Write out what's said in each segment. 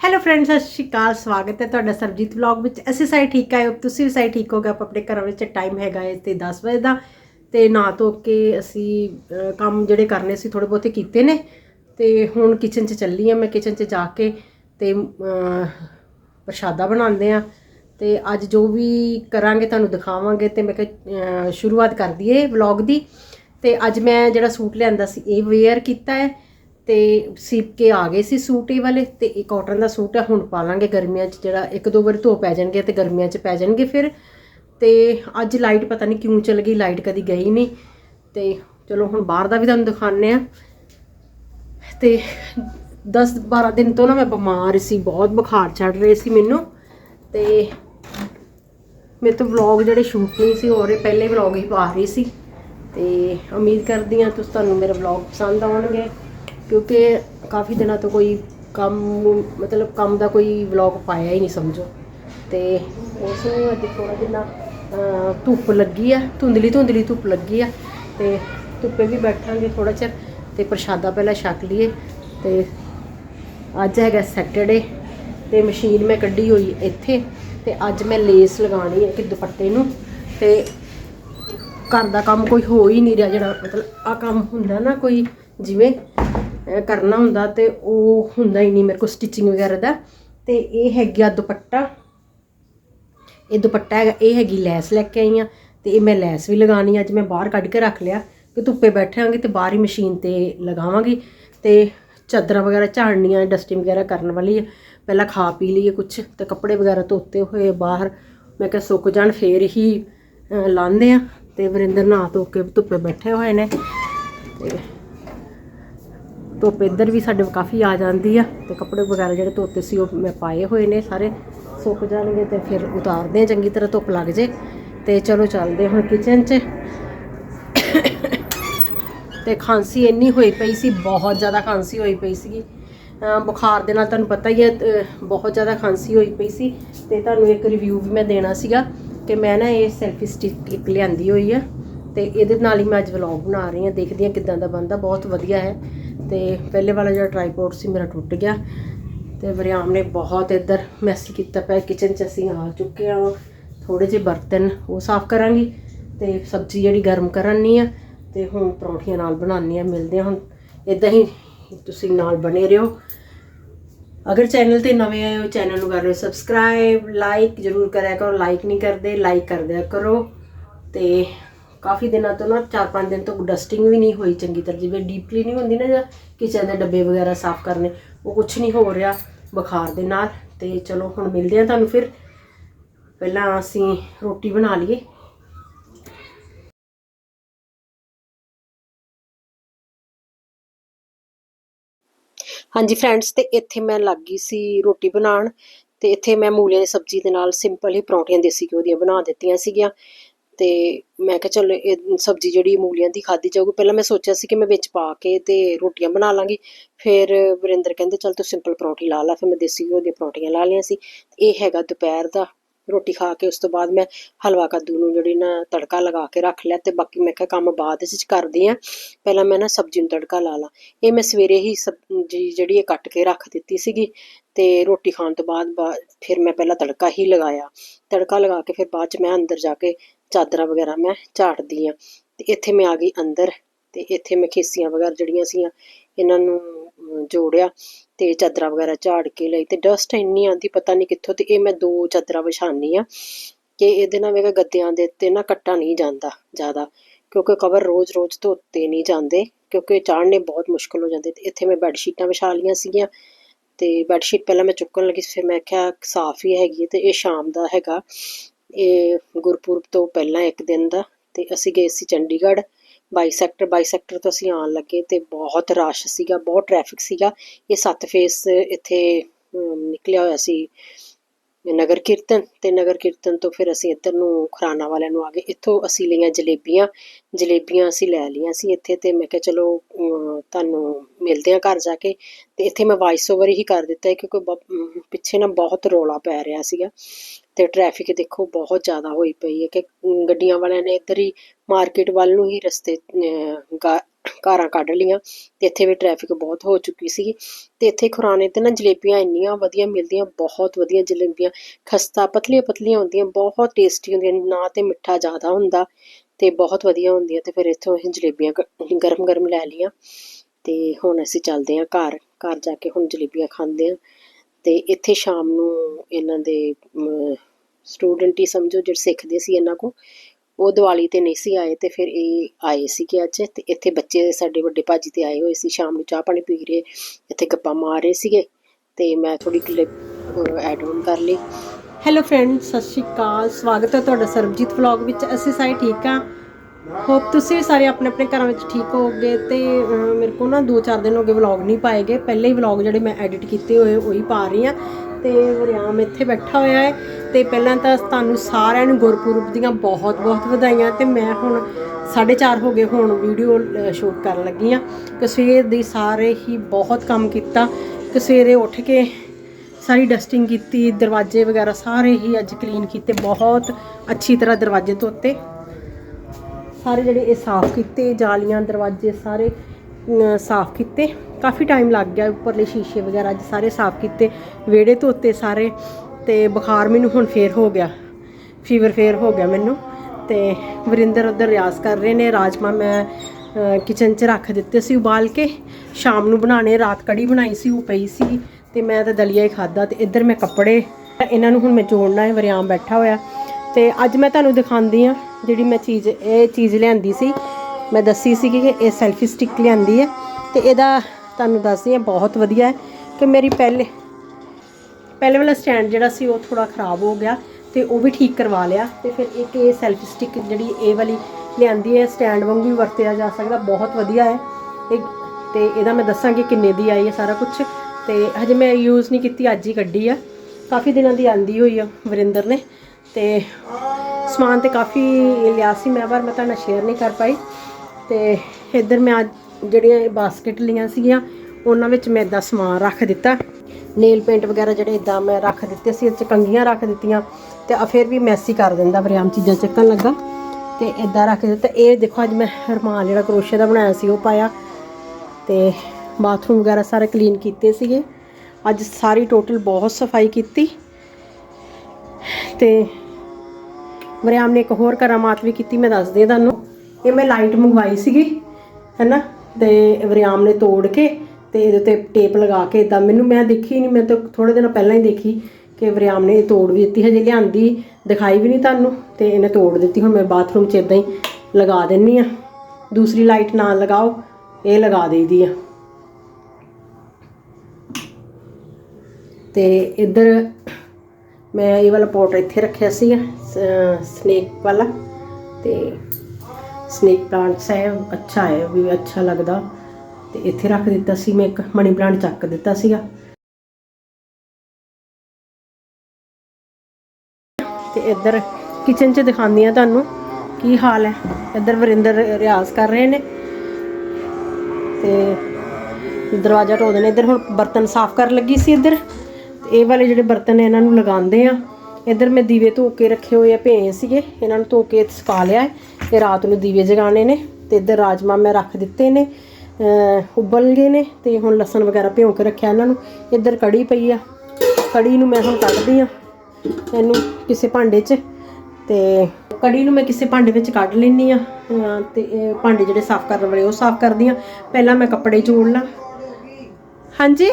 Hello friends ਸਤਿ ਸ਼੍ਰੀ ਅਕਾਲ, ਸਵਾਗਤ ਹੈ ਤੁਹਾਡਾ ਸਰਬਜੀਤ ਵਲੌਗ ਵਿੱਚ। ਅਸੀਂ ਸਾਰੇ ਠੀਕ ਆਏ ਹੋ? ਤੁਸੀਂ ਵੀ ਸਾਰੇ ਠੀਕ ਹੋ ਗਏ? ਆਪਾਂ ਆਪਣੇ ਘਰਾਂ ਵਿੱਚ ਟਾਈਮ ਹੈਗਾ ਹੈ ਤੇ 10 ਵਜੇ ਦਾ। ਤੇ ਨਾ ਧੋ ਕੇ ਅਸੀਂ ਕੰਮ ਜਿਹੜੇ ਕਰਨੇ ਸੀ ਥੋੜੇ ਬਹੁਤੇ ਕੀਤੇ ਨੇ। ਤੇ ਹੁਣ ਕਿਚਨ 'ਚ ਚੱਲੀ ਆ ਮੈਂ ਕਿਚਨ 'ਚ ਜਾ ਕੇ ਤੇ ਪ੍ਰਸ਼ਾਦਾ ਬਣਾਉਂਦੇ ਆ ਤੇ ਅੱਜ ਜੋ ਵੀ ਕਰਾਂਗੇ, ਤੁਹਾਨੂੰ ਦਿਖਾਵਾਂਗੇ ਤੇ ਮੈਂ ਕਿਹਾ ਸ਼ੁਰੂਆਤ ਕਰ ਦਈਏ ਵਲੌਗ ਦੀ। ਤੇ ਅੱਜ ਮੈਂ ਜਿਹੜਾ ਸੂਟ ਲਿਆਂਦਾ ਸੀ, ਇਹ ਵੇਅਰ ਕੀਤਾ ਹੈ। ਤੇ ਸੀਪ ਕੇ ਆ ਗਏ ਸੀ ਸੂਟ ਇਹ ਵਾਲੇ ਤੇ ਇਹ ਕਾਟਨ ਦਾ ਸੂਟ ਹੈ ਹੁਣ ਪਾ ਲਾਂਗੇ ਗਰਮੀਆਂ 'ਚ ਜਿਹੜਾ ਇੱਕ ਦੋ ਵਾਰ ਧੋ ਪੈ ਜਾਣਗੇ ਤੇ ਗਰਮੀਆਂ 'ਚ ਪੈ ਜਾਣਗੇ ਫਿਰ। ਤੇ ਅੱਜ ਲਾਈਟ ਪਤਾ ਨਹੀਂ ਕਿਉਂ ਚਲ ਗਈ ਲਾਈਟ ਕਦੀ ਗਈ ਨਹੀਂ ਤੇ ਚਲੋ ਹੁਣ ਬਾਹਰ ਦਾ ਵੀ ਤੁਹਾਨੂੰ ਦਿਖਾਉਂਦੇ ਆ ਤੇ 10 12 ਦਿਨ ਤੋਂ ਨਾ ਮੈਂ ਬਿਮਾਰ ਸੀ, ਬਹੁਤ ਬੁਖਾਰ ਚੜ ਰਹੇ ਸੀ ਮੈਨੂੰ। ਤੇ ਮੇਰੇ ਤੋਂ ਵਲੌਗ ਜਿਹੜੇ ਸ਼ੂਟ ਨਹੀਂ ਸੀ ਹੋ ਰਹੇ, ਪਹਿਲੇ ਵਲੌਗ ਹੀ ਪਾ ਰਹੀ ਸੀ। ਤੇ ਉਮੀਦ ਕਰਦੀ ਹਾਂ ਤੁਸੀਂ ਤੁਹਾਨੂੰ ਮੇਰੇ ਵਲੌਗ ਪਸੰਦ ਆਉਣਗੇ। ਕਿਉਂਕਿ ਕਾਫੀ ਦਿਨਾਂ ਤੋਂ ਕੋਈ ਕੰਮ, ਮਤਲਬ ਕੰਮ ਦਾ ਕੋਈ ਵਲੌਗ ਪਾਇਆ ਹੀ ਨਹੀਂ ਸਮਝੋ। ਤੇ ਉਸ ਨੂੰ ਅੱਜ ਥੋੜਾ ਜਿਹਾ ਧੁੱਪ ਲੱਗੀ ਆ, ਧੁੰਦਲੀ ਧੁੰਦਲੀ ਧੁੱਪ ਲੱਗੀ ਆ, ਤੇ ਧੁੱਪੇ ਵੀ ਬੈਠਾਂਗੇ ਥੋੜਾ ਚਿਰ, ਤੇ ਪ੍ਰਸ਼ਾਦਾ ਪਹਿਲਾਂ ਛਕ ਲਈਏ, ਤੇ ਅੱਜ ਹੈਗਾ ਸੈਟਰਡੇ ਤੇ ਮਸ਼ੀਨ ਮੈਂ ਕੱਢੀ ਹੋਈ ਇੱਥੇ, ਤੇ ਅੱਜ ਮੈਂ ਲੇਸ ਲਗਾਣੀ ਹੈ ਕਿ ਦੁਪੱਟੇ ਨੂੰ, ਤੇ ਘਰ ਦਾ ਕੰਮ ਕੋਈ ਹੋ ਹੀ ਨਹੀਂ ਰਿਹਾ ਜਿਹੜਾ, ਮਤਲਬ ਆ ਕੰਮ ਹੁੰਦਾ ਨਾ ਕੋਈ, ਜਿਵੇਂ ਕਰਨਾ ਹੁੰਦਾ ਤੇ ਉਹ ਹੁੰਦਾ ਹੀ ਨਹੀਂ ਮੇਰੇ ਕੋਲ ਸਟਿਚਿੰਗ ਵਗੈਰਾ ਦਾ। ਤੇ ਇਹ ਹੈਗਾ ਦੁਪੱਟਾ। ਇਹ ਦੁਪੱਟਾ ਹੈਗਾ, ਇਹ ਹੈਗੀ ਲੈਸ ਲੈ ਕੇ ਆਈ ਆ ਤੇ ਇਹ ਮੈਂ ਲੈਸ ਵੀ ਲਗਾਣੀ ਅੱਜ ਮੈਂ ਬਾਹਰ ਕੱਢ ਕੇ ਰੱਖ ਲਿਆ ਕਿ ਧੁੱਪੇ ਬੈਠਾਂਗੇ ਤੇ ਬਾਹਰ ਹੀ ਮਸ਼ੀਨ ਤੇ ਲਗਾਵਾਂਗੀ ਤੇ ਚਾਦਰਾਂ ਵਗੈਰਾ ਝਾੜਨੀਆਂ ਡਸਟਿੰਗ ਵਗੈਰਾ ਕਰਨ ਵਾਲੀ ਹੈ ਪਹਿਲਾਂ ਖਾ ਪੀ ਲਈਏ ਕੁਛ ਤੇ ਕੱਪੜੇ ਵਗੈਰਾ ਧੋਤੇ ਹੋਏ ਬਾਹਰ। ਮੈਂ ਕਿਹਾ ਸੁੱਕ ਜਾਣ ਫੇਰ ਹੀ ਲਾਉਂਦੇ ਆ ਤੇ ਵਰਿੰਦਰ ਨਹਾ ਧੋ ਕੇ ਧੁੱਪੇ ਬੈਠੇ ਹੋਏ ਨੇ ਤੇ ਧੁੱਪ ਇੱਧਰ ਵੀ ਸਾਡੇ ਕਾਫੀ ਆ ਜਾਂਦੀ ਆ ਤੇ ਕੱਪੜੇ ਵਗੈਰਾ ਜਿਹੜੇ ਧੋਤੇ ਸੀ ਉਹ ਮੈਂ ਪਾਏ ਹੋਏ ਨੇ ਸਾਰੇ। ਸੁੱਕ ਜਾਣਗੇ ਤੇ ਫਿਰ ਉਤਾਰਦੇ ਆ ਚੰਗੀ ਤਰ੍ਹਾਂ ਧੁੱਪ ਲੱਗ ਜੇ। ਤੇ ਚਲੋ ਚੱਲਦੇ ਹੁਣ ਕਿਚਨ 'ਚ। ਤੇ ਖਾਂਸੀ ਇੰਨੀ ਹੋਈ ਪਈ ਸੀ, ਬਹੁਤ ਜ਼ਿਆਦਾ ਖਾਂਸੀ ਹੋਈ ਪਈ ਸੀਗੀ। ਬੁਖਾਰ ਦੇ ਨਾਲ ਤੁਹਾਨੂੰ ਪਤਾ ਹੀ ਹੈ ਬਹੁਤ ਜ਼ਿਆਦਾ ਖਾਂਸੀ ਹੋਈ ਪਈ ਸੀ। ਤੇ ਤੁਹਾਨੂੰ ਇੱਕ ਰਿਵਿਊ ਵੀ ਮੈਂ ਦੇਣਾ ਸੀਗਾ ਕਿ ਮੈਂ ਨਾ ਇਹ ਸੈਲਫੀ ਸਟਿਕ ਇੱਕ ਲਿਆਂਦੀ ਹੋਈ ਆ। ਤੇ ਇਹਦੇ ਨਾਲ ਹੀ ਮੈਂ ਅੱਜ ਵਲੌਗ ਬਣਾ ਰਹੀ ਹਾਂ, ਦੇਖਦੀ ਹਾਂ ਕਿਦਾਂ ਦਾ ਬਣਦਾ। ਬਹੁਤ ਵਧੀਆ ਹੈ। ਤੇ ਪਹਿਲੇ ਵਾਲਾ ਜਿਹੜਾ ਟ੍ਰਾਈਪੋਡ ਸੀ ਮੇਰਾ ਟੁੱਟ ਗਿਆ ਤੇ ਵਰਿਆਮ ਨੇ ਬਹੁਤ ਇੱਧਰ ਮੈਸ ਕੀਤਾ ਪਿਆ ਕਿਚਨ 'ਚ ਅਸੀਂ ਆ ਚੁੱਕੇ ਹਾਂ। ਥੋੜੇ ਜਿਹੇ ਬਰਤਨ ਉਹ ਸਾਫ਼ ਕਰਾਂਗੀ ਤੇ ਸਬਜ਼ੀ ਜਿਹੜੀ ਗਰਮ ਕਰਨੀ ਆ ਤੇ ਹੁਣ ਪਰੌਂਠੀਆਂ ਨਾਲ ਬਣਾਉਣੀ ਆ ਮਿਲਦੇ ਆ ਹੁਣ। ਇਦਾਂ ਹੀ ਤੁਸੀਂ ਨਾਲ ਬਣੇ ਰਹੋ। ਅਗਰ ਚੈਨਲ ਤੇ ਨਵੇਂ ਆਏ ਹੋ ਚੈਨਲ ਨੂੰ ਕਰ ਲਿਓ ਸਬਸਕ੍ਰਾਈਬ ਲਾਈਕ ਜਰੂਰ ਕਰਿਆ ਕਰੋ ਲਾਈਕ ਨਹੀਂ ਕਰਦੇ ਲਾਈਕ ਕਰ ਦਿਆ ਕਰੋ ਤੇ ਕਾਫੀ ਦਿਨਾਂ ਤੋਂ ਨਾ 4-5 ਦਿਨ ਤੋਂ ਡਸਟਿੰਗ ਵੀ ਨਹੀਂ ਹੋਈ ਚੰਗੀ ਤਰ੍ਹਾਂ, ਜਿਵੇਂ ਡੀਪ ਕਲੀਨਿੰਗ ਹੁੰਦੀ ਨਾ ਜਾਂ ਕਿਚਨ ਦੇ ਡੱਬੇ ਵਗੈਰਾ ਸਾਫ਼ ਕਰਨੇ, ਉਹ ਕੁਝ ਨਹੀਂ ਹੋ ਰਿਹਾ ਬੁਖਾਰ ਦੇ ਨਾਲ। ਤੇ ਚਲੋ ਹੁਣ ਮਿਲਦੇ ਆ ਤੁਹਾਨੂੰ ਫਿਰ। ਪਹਿਲਾਂ ਅਸੀਂ ਰੋਟੀ ਬਣਾ ਲਈਏ। ਹਾਂਜੀ ਫਰੈਂਡਸ ਤੇ ਇੱਥੇ ਮੈਂ ਲੱਗ ਗਈ ਸੀ ਰੋਟੀ ਬਣਾਉਣ। ਤੇ ਇੱਥੇ ਮੈਂ ਮੂਲੀਆਂ ਦੀ ਸਬਜ਼ੀ ਦੇ ਨਾਲ ਸਿੰਪਲ ਹੀ ਪਰੌਂਠੀਆਂ ਦੇਸੀ ਘਿਓ ਦੀਆਂ ਬਣਾ ਦਿੱਤੀਆਂ ਸੀਗੀਆਂ। ਤੇ ਮੈਂ ਕਿਹਾ ਚਲੋ ਇਹ ਸਬਜ਼ੀ ਜਿਹੜੀ ਮੂਲੀਆਂ ਦੀ ਖਾਦੀ ਜਾਊਗੀ। ਪਹਿਲਾਂ ਮੈਂ ਸੋਚਿਆ ਸੀ ਕਿ ਮੈਂ ਵਿੱਚ ਪਾ ਕੇ ਤੇ ਰੋਟੀਆਂ ਬਣਾ ਲਾਂਗੀ। ਫਿਰ ਵਰਿੰਦਰ ਕਹਿੰਦੇ, ਚਲ ਤੂੰ ਸਿੰਪਲ ਪਰੌਂਠੀ ਲਾ ਲਾ। ਫਿਰ ਮੈਂ ਦੇਸੀ ਘਿਓ ਦੀਆਂ ਪਰੌਂਠੀਆਂ ਲਾ ਲਈਆਂ ਸੀ। ਇਹ ਹੈਗਾ ਦੁਪਹਿਰ ਦਾ ਰੋਟੀ ਖਾ ਕੇ, ਉਸ ਤੋਂ ਬਾਅਦ ਮੈਂ ਹਲਵਾ ਕੱਦੂ ਨੂੰ ਜਿਹੜੀ ਨਾ ਤੜਕਾ ਲਗਾ ਕੇ ਰੱਖ ਲਿਆ ਤੇ ਬਾਕੀ ਮੈਂ ਕਿਹਾ ਕੰਮ ਬਾਅਦ ਵਿੱਚ ਕਰਦੀ ਆ। ਪਹਿਲਾਂ ਮੈਂ ਨਾ ਸਬਜ਼ੀ ਨੂੰ ਤੜਕਾ ਲਾ ਲਾ। ਇਹ ਮੈਂ ਸਵੇਰੇ ਹੀ ਸਬਜ਼ੀ ਜਿਹੜੀ ਇਹ ਕੱਟ ਕੇ ਰੱਖ ਦਿੱਤੀ ਸੀਗੀ ਤੇ ਰੋਟੀ ਖਾਣ ਤੋਂ ਬਾਅਦ ਫਿਰ ਮੈਂ ਪਹਿਲਾਂ ਤੜਕਾ ਹੀ ਲਗਾਇਆ। ਤੜਕਾ ਲਗਾ ਕੇ ਫਿਰ ਬਾਅਦ ਚ ਮੈਂ ਅੰਦਰ ਜਾ ਕੇ ਚਾਦਰਾਂ ਵਗੈਰਾ ਮੈਂ ਝਾੜਦੀ ਆ। ਤੇ ਇੱਥੇ ਮੈਂ ਆ ਗਈ ਅੰਦਰ ਤੇ ਇੱਥੇ ਮੈਂ ਖੇਸੀਆਂ ਵਗੈਰਾ ਜਿਹੜੀਆਂ ਸੀ ਇਹਨਾਂ ਨੂੰ ਜੋੜਿਆ ਤੇ ਚਾਦਰਾਂ ਵਗੈਰਾ ਝਾੜ ਕੇ ਲਈ ਤੇ ਡਸਟ ਇੰਨੀ ਆਂਦੀ ਪਤਾ ਨਹੀਂ ਕਿੱਥੋਂ ਤੇ ਇਹ ਮੈਂ ਦੋ ਚਾਦਰਾਂ ਵਿਛਾਣੀ ਆ ਕਿ ਇਹਦੇ ਨਾਲ ਮੇਰੇ ਗੱਦਿਆਂ ਦੇ ਉੱਤੇ ਨਾ ਕੱਟਾ ਨਹੀਂ ਜਾਂਦਾ ਜ਼ਿਆਦਾ ਕਿਉਂਕਿ ਕਵਰ ਰੋਜ਼-ਰੋਜ਼ ਧੋਤੇ ਨਹੀਂ ਜਾਂਦੇ ਕਿਉਂਕਿ ਚਾੜਨੇ ਬਹੁਤ ਮੁਸ਼ਕਲ ਹੋ ਜਾਂਦੇ ਤੇ ਇੱਥੇ ਮੈਂ ਬੈੱਡ ਸ਼ੀਟਾਂ ਵਿਛਾ ਲਈਆਂ ਸੀਗੀਆਂ ਤੇ ਬੈੱਡ ਸ਼ੀਟ ਪਹਿਲਾਂ ਮੈਂ ਚੁੱਕਣ ਲੱਗੀ ਫਿਰ ਮੈਂ ਕਿਹਾ ਸਾਫ਼ ਹੀ ਹੈਗੀ ਹੈ ਤੇ ਇਹ ਸ਼ਾਮ ਦਾ ਹੈਗਾ ਇਹ ਗੁਰਪੁਰਬ ਤੋਂ ਪਹਿਲਾਂ ਇੱਕ ਦਿਨ ਦਾ ਤੇ ਅਸੀਂ ਗਏ ਸੀ ਚੰਡੀਗੜ੍ਹ। ਬਾਈ ਸੈਕਟਰ ਬਾਈ ਸੈਕਟਰ ਤੋਂ ਅਸੀਂ ਆਉਣ ਲੱਗੇ ਤੇ ਬਹੁਤ ਰਸ਼ ਸੀਗਾ, ਬਹੁਤ ਟ੍ਰੈਫਿਕ ਸੀਗਾ। ਇਹ ਸੱਤ ਫੇਸ ਇੱਥੇ ਨਿਕਲਿਆ ਹੋਇਆ ਸੀ ਨਗਰ ਕੀਰਤਨ ਤੇ ਨਗਰ ਕੀਰਤਨ ਤੋਂ ਫਿਰ ਅਸੀਂ ਇੱਧਰ ਨੂੰ ਖਰਾਨਾ ਵਾਲਿਆਂ ਨੂੰ ਆ ਗਏ। ਇੱਥੋਂ ਅਸੀਂ ਲਈਆਂ ਜਲੇਬੀਆਂ ਜਲੇਬੀਆਂ ਅਸੀਂ ਲੈ ਲਈਆਂ ਸੀ ਇੱਥੇ ਤੇ ਮੈਂ ਕਿਹਾ ਚਲੋ ਤੁਹਾਨੂੰ ਮਿਲਦੇ ਆ ਘਰ ਜਾ ਕੇ। ਤੇ ਇੱਥੇ ਮੈਂ ਵਾਇਸ ਓਵਰ ਹੀ ਕਰ ਦਿੱਤਾ ਹੈ ਕਿਉਂਕਿ ਪਿੱਛੇ ਨਾ ਬਹੁਤ ਰੋਲਾ ਪੈ ਰਿਹਾ ਸੀਗਾ। ਤੇ ਟ੍ਰੈਫਿਕ ਦੇਖੋ ਬਹੁਤ ਜ਼ਿਆਦਾ ਹੋਈ ਪਈ ਹੈ ਕਿ ਗੱਡੀਆਂ ਵਾਲਿਆਂ ਨੇ ਇੱਧਰ ਹੀ ਮਾਰਕੀਟ ਵੱਲ ਨੂੰ ਹੀ ਰਸਤੇ ਅਮ, ਕਾਰਾਂ ਕੱਢ ਲੀਆਂ ਤੇ ਇੱਥੇ ਵੀ ਟ੍ਰੈਫਿਕ ਬਹੁਤ ਹੋ ਚੁੱਕੀ ਸੀ ਤੇ ਇੱਥੇ ਖੁਰਾਨੇ ਤੇ ਨਾ ਜਲੇਬੀਆਂ ਇੰਨੀਆਂ ਵਧੀਆ ਮਿਲਦੀਆਂ ਬਹੁਤ ਵਧੀਆ ਜਲੇਬੀਆਂ। ਖਸਤਾ ਪਤਲੀਆਂ ਪਤਲੀਆਂ ਹੁੰਦੀਆਂ ਬਹੁਤ ਟੇਸਟੀ ਹੁੰਦੀਆਂ ਨਾ ਤੇ ਮਿੱਠਾ ਜ਼ਿਆਦਾ ਹੁੰਦਾ। ਤੇ ਬਹੁਤ ਵਧੀਆ ਹੁੰਦੀਆਂ ਤੇ ਫਿਰ ਇੱਥੋਂ ਅਸੀਂ ਜਲੇਬੀਆਂ ਗਰਮ ਗਰਮ ਲੈ ਲਈਆਂ ਤੇ ਹੁਣ ਅਸੀਂ ਚੱਲਦੇ ਹਾਂ ਘਰ ਘਰ ਜਾ ਕੇ ਹੁਣ ਜਲੇਬੀਆਂ ਖਾਂਦੇ ਹਾਂ ਤੇ ਇੱਥੇ ਸ਼ਾਮ ਨੂੰ ਇਹਨਾਂ ਦੇ ਸਟੂਡੈਂਟ ਹੀ ਸਮਝੋ ਜਿਹੜੇ ਸਿੱਖਦੇ ਸੀ ਇਹਨਾਂ ਕੋ ਉਹ ਦੀਵਾਲੀ ਤੇ ਨਹੀਂ ਸੀ ਆਏ ਤੇ ਫਿਰ ਇਹ ਆਏ ਸੀਗੇ ਅੱਜ ਤੇ ਇੱਥੇ ਬੱਚੇ ਸਾਡੇ ਵੱਡੇ ਭਾਜੀ ਤੇ ਆਏ ਹੋਏ ਸੀ, ਸ਼ਾਮ ਨੂੰ ਚਾਹ ਪਾਣੀ ਪੀ ਰਹੇ, ਇੱਥੇ ਗੱਪਾਂ ਮਾਰ ਰਹੇ ਸੀਗੇ ਤੇ ਮੈਂ ਥੋੜੀ ਕਲਿੱਪ ਐਡ ਆਨ ਕਰ ਲਈ ਹੈਲੋ ਫਰੈਂਡ ਸਤਿ ਸ਼੍ਰੀ ਅਕਾਲ। ਸਵਾਗਤ ਹੈ ਤੁਹਾਡਾ ਸਰਬਜੀਤ ਵਲੌਗ ਵਿੱਚ। ਅਸੀਂ ਸਾਰੇ ਠੀਕ ਆ ਹੋਪ ਤੁਸੀਂ ਵੀ ਸਾਰੇ ਆਪਣੇ ਆਪਣੇ ਘਰਾਂ ਵਿੱਚ ਠੀਕ ਹੋਗੇ ਤੇ ਅਹ, ਮੇਰੇ ਕੋਲ ਨਾ 2-4 ਦਿਨ ਹੋ ਗਏ ਵਲੌਗ ਨਹੀਂ ਪਾਏ ਗਏ। ਪਹਿਲੇ ਹੀ ਵਲੌਗ ਜਿਹੜੇ ਮੈਂ ਐਡਿਟ ਕੀਤੇ ਹੋਏ ਉਹੀ ਪਾ ਰਹੀ ਆ ਤੇ ਵਰਿਆਮ ਇੱਥੇ ਬੈਠਾ ਹੋਇਆ ਹੈ। ਤੇ ਪਹਿਲਾਂ ਤਾਂ ਤੁਹਾਨੂੰ ਸਾਰਿਆਂ ਨੂੰ ਗੁਰਪੁਰਬ ਦੀਆਂ ਬਹੁਤ-ਬਹੁਤ ਵਧਾਈਆਂ। ਤੇ ਮੈਂ ਹੁਣ 4:30 ਹੋ ਗਏ ਹੁਣ ਵੀਡੀਓ ਸ਼ੂਟ ਕਰਨ ਲੱਗੀ ਆ ਕਿ ਸਵੇਰ ਦੀ ਸਾਰੇ ਹੀ ਬਹੁਤ ਕੰਮ ਕੀਤਾ। ਕਿ ਸਵੇਰੇ ਉੱਠ ਕੇ ਸਾਰੀ ਡਸਟਿੰਗ ਕੀਤੀ, ਦਰਵਾਜ਼ੇ ਵਗੈਰਾ ਸਾਰੇ ਹੀ ਅੱਜ ਕਲੀਨ ਕੀਤੇ, ਬਹੁਤ ਅੱਛੀ ਤਰ੍ਹਾਂ ਦਰਵਾਜ਼ੇ ਧੋਤੇ। ਸਾਰੇ ਜਿਹੜੇ ਇਹ ਸਾਫ਼ ਕੀਤੇ, ਜਾਲੀਆਂ, ਦਰਵਾਜ਼ੇ ਸਾਰੇ ਸਾਫ਼ ਕੀਤੇ। ਕਾਫੀ ਟਾਈਮ ਲੱਗ ਗਿਆ ਉੱਪਰਲੇ ਸ਼ੀਸ਼ੇ ਵਗੈਰਾ ਅੱਜ ਸਾਰੇ ਸਾਫ਼ ਕੀਤੇ, ਵਿਹੜੇ ਧੋਤੇ ਸਾਰੇ ਤੇ ਬੁਖਾਰ ਮੈਨੂੰ ਹੁਣ ਫੇਰ ਹੋ ਗਿਆ। ਫੀਵਰ ਫੇਰ ਹੋ ਗਿਆ ਮੈਨੂੰ ਤੇ ਵਰਿੰਦਰ ਉਧਰ ਰਿਆਜ਼ ਕਰ ਰਹੇ ਨੇ, ਰਾਜਮਾ ਮੈਂ ਕਿਚਨ 'ਚ ਰੱਖ ਦਿੱਤੇ ਸੀ ਉਬਾਲ ਕੇ। ਸ਼ਾਮ ਨੂੰ ਬਣਾਣੇ ਰਾਤ ਕੜੀ ਬਣਾਈ ਸੀ, ਉਹ ਪਈ ਸੀ। ਤੇ ਮੈਂ ਤਾਂ ਦਲੀਆ ਹੀ ਖਾਦਾ ਤੇ ਇੱਧਰ ਮੈਂ ਕੱਪੜੇ, ਇਹਨਾਂ ਨੂੰ ਹੁਣ ਮੈਂ ਜੋੜਨਾ ਹੈ, ਵਰਿਆਮ ਬੈਠਾ ਹੋਇਆ। ਤੇ ਅੱਜ ਮੈਂ ਤੁਹਾਨੂੰ ਦਿਖਾਉਂਦੀ ਆ ਜਿਹੜੀ ਮੈਂ ਚੀਜ਼, ਇਹ ਚੀਜ਼ ਲਿਆਂਦੀ ਸੀ। ਮੈਂ ਦੱਸੀ ਸੀ ਕਿ ਇਹ ਸੈਲਫੀ ਸਟਿਕ ਲਿਆਂਦੀ ਹੈ। ਤੇ ਇਹਦਾ ਤੁਹਾਨੂੰ ਦੱਸਦੀ ਆ ਬਹੁਤ ਵਧੀਆ ਹੈ ਕਿ ਮੇਰੀ ਪਹਿਲੇ ਪਹਿਲੇ ਵਾਲਾ ਸਟੈਂਡ ਜਿਹੜਾ ਸੀ ਉਹ ਥੋੜਾ ਖਰਾਬ ਹੋ ਗਿਆ ਤੇ ਉਹ ਵੀ ਠੀਕ ਕਰਵਾ ਲਿਆ। ਤੇ ਫਿਰ ਇੱਕ ਇਹ ਸੈਲਫੀ ਸਟਿਕ ਜਿਹੜੀ ਇਹ ਵਾਲੀ ਲਿਆਂਦੀ ਹੈ ਸਟੈਂਡ ਵਾਂਗੂ ਵੀ ਵਰਤਿਆ ਜਾ ਸਕਦਾ, ਬਹੁਤ ਵਧੀਆ ਹੈ। ਇਹ, ਤੇ ਇਹਦਾ ਮੈਂ ਦੱਸਾਂਗੀ ਕਿੰਨੇ ਦੀ ਆਈ ਹੈ ਸਾਰਾ ਕੁਝ ਤੇ ਹਜੇ ਮੈਂ ਯੂਜ਼ ਨਹੀਂ ਕੀਤੀ, ਅੱਜ ਹੀ ਕੱਢੀ ਆ। ਕਾਫੀ ਦਿਨਾਂ ਦੀ ਆਂਦੀ ਹੋਈ ਆ ਵਰਿੰਦਰ ਨੇ ਤੇ ਸਮਾਨ ਤੇ ਕਾਫੀ ਲਿਆ ਸੀ ਮੈਂ, ਪਰ ਮੈਂ ਤੁਹਾਡੇ ਨਾਲ ਸ਼ੇਅਰ ਨਹੀਂ ਕਰ ਪਾਈ। ਤੇ ਇੱਧਰ ਮੈਂ ਅੱਜ ਜਿਹੜੀਆਂ ਇਹ ਬਾਸਕਟ ਲਈਆਂ ਸੀਗੀਆਂ, ਉਹਨਾਂ ਵਿੱਚ ਮੈਂ ਇਦਾਂ ਸਮਾਨ ਰੱਖ ਦਿੱਤਾ। ਨੇਲ ਪੇਂਟ ਵਗੈਰਾ ਜਿਹੜੇ ਇਦਾਂ ਮੈਂ ਰੱਖ ਦਿੱਤੇ ਸੀ ਇਹ 'ਚ ਕੰਗੀਆਂ ਰੱਖ ਦਿੱਤੀਆਂ ਤੇ ਆ ਫਿਰ ਵੀ ਮੈਸੀ ਕਰ ਦਿੰਦਾ, ਵਰਿਆਮ ਚੀਜ਼ਾਂ ਚੱਕਣ ਲੱਗਾ। ਤੇ ਇਦਾਂ ਰੱਖ ਦਿੱਤਾ। ਇਹ ਦੇਖੋ, ਅੱਜ ਮੈਂ ਰਮਾਲ ਜਿਹੜਾ ਕਰੋਸ਼ੇ ਦਾ ਬਣਾਇਆ ਸੀ, ਉਹ ਪਾਇਆ। ਤੇ ਬਾਥਰੂਮ ਵਗੈਰਾ ਸਾਰੇ ਕਲੀਨ ਕੀਤੇ ਸੀਗੇ। ਅੱਜ ਸਾਰੀ ਟੋਟਲ ਬਹੁਤ ਸਫ਼ਾਈ ਕੀਤੀ। ਤੇ ਵਰਿਆਮ ਨੇ ਇੱਕ ਹੋਰ ਕਰਾਮਾਤ ਵੀ ਕੀਤੀ, ਮੈਂ ਦੱਸਦੀ ਤੁਹਾਨੂੰ। ਇਹ ਮੈਂ ਲਾਈਟ ਮੰਗਵਾਈ ਸੀਗੀ, ਹੈਨਾ? ਤੇ ਵਰਿਆਮ ਨੇ ਤੋੜ ਕੇ ਤੇ ਇਹਦੇ ਤੇ ਟੇਪ ਲਗਾ ਕੇ ਇਦਾਂ ਮੈਨੂੰ ਮੈਂ ਦੇਖੀ ਨਹੀਂ ਮੈਂ ਤਾਂ ਥੋੜੇ ਦਿਨ ਪਹਿਲਾਂ ਹੀ ਦੇਖੀ ਕਿ ਵਰਿਆਮ ਨੇ ਇਹ ਤੋੜ ਵੀ ਦਿੱਤੀ, ਹਜੇ ਲਿਆਂਦੀ ਦਿਖਾਈ ਵੀ ਨਹੀਂ ਤੁਹਾਨੂੰ। ਤੇ ਇਹਨੇ ਤੋੜ ਦਿੱਤੀ, ਹੁਣ ਮੈਂ ਬਾਥਰੂਮ 'ਚ ਇਦਾਂ ਹੀ ਲਗਾ ਦਿੰਨੀ ਆ ਦੂਸਰੀ ਲਾਈਟ ਨਾ ਲਗਾਓ, ਇਹ ਲਗਾ ਦੇਈਦੀ ਆ। ਤੇ ਇੱਧਰ ਮੈਂ ਇਹ ਵਾਲਾ ਪੋਟ ਇੱਥੇ ਰੱਖਿਆ ਸੀ ਸਨੇਕ ਵਾਲਾ। ਤੇ ਸਨੇਕ ਪਲਾਂਟਸ ਹੈ ਅੱਛਾ ਹੈ, ਵੀ ਅੱਛਾ ਲੱਗਦਾ। ਤੇ ਇੱਥੇ ਰੱਖ ਦਿੱਤਾ ਸੀ ਮੈਂ ਇੱਕ, ਮਨੀ ਪਲਾਂਟ ਚੱਕ ਦਿੱਤਾ ਸੀਗਾ। ਤੇ ਇੱਧਰ ਕਿਚਨ 'ਚ ਦਿਖਾਉਂਦੀ ਆ ਤੁਹਾਨੂੰ ਕੀ ਹਾਲ ਹੈ। ਇੱਧਰ ਵਰਿੰਦਰ ਰਿਆਜ਼ ਕਰ ਰਹੇ ਨੇ। ਤੇ ਦਰਵਾਜ਼ਾ ਢੋਦੇ ਨੇ। ਇੱਧਰ ਹੁਣ ਬਰਤਨ ਸਾਫ਼ ਕਰਨ ਲੱਗੀ ਸੀ ਇੱਧਰ। ਇਹ ਵਾਲੇ ਜਿਹੜੇ ਬਰਤਨ ਨੇ ਇਹਨਾਂ ਨੂੰ ਲਗਾਉਂਦੇ ਆ। ਇੱਧਰ ਮੈਂ ਦੀਵੇ ਧੋ ਕੇ ਰੱਖੇ ਹੋਏ ਆ ਭੇਂ ਸੀਗੇ। ਇਹਨਾਂ ਨੂੰ ਧੋ ਕੇ ਸੁਕਾ ਲਿਆ ਹੈ ਤੇ ਰਾਤ ਨੂੰ ਦੀਵੇ ਜਗਾਣੇ ਨੇ ਤੇ ਇੱਧਰ ਰਾਜਮਾ ਮੈਂ ਰੱਖ ਦਿੱਤੇ ਨੇ ਉਬਲ ਗਏ ਨੇ ਤੇ ਹੁਣ ਲਸਣ ਵਗੈਰਾ ਭਿਉਂ ਕੇ ਰੱਖਿਆ ਇਹਨਾਂ ਨੂੰ। ਇੱਧਰ ਕੜੀ ਪਈ ਆ। ਕੜੀ ਨੂੰ ਮੈਂ ਹੁਣ ਕੱਢਦੀ ਆ ਇਹਨੂੰ ਕਿਸੇ ਭਾਂਡੇ 'ਚ ਤੇ ਕੜੀ ਨੂੰ ਮੈਂ ਕਿਸੇ ਭਾਂਡੇ ਵਿੱਚ ਕੱਢ ਲੈਣੀ ਆ। ਤੇ ਇਹ ਭਾਂਡੇ ਜਿਹੜੇ ਸਾਫ਼ ਕਰਨ ਵਾਲੇ ਉਹ ਸਾਫ਼ ਕਰਦੀ ਆ। ਪਹਿਲਾਂ ਮੈਂ ਕੱਪੜੇ ਜੋੜ ਲਾਂ ਹਾਂਜੀ?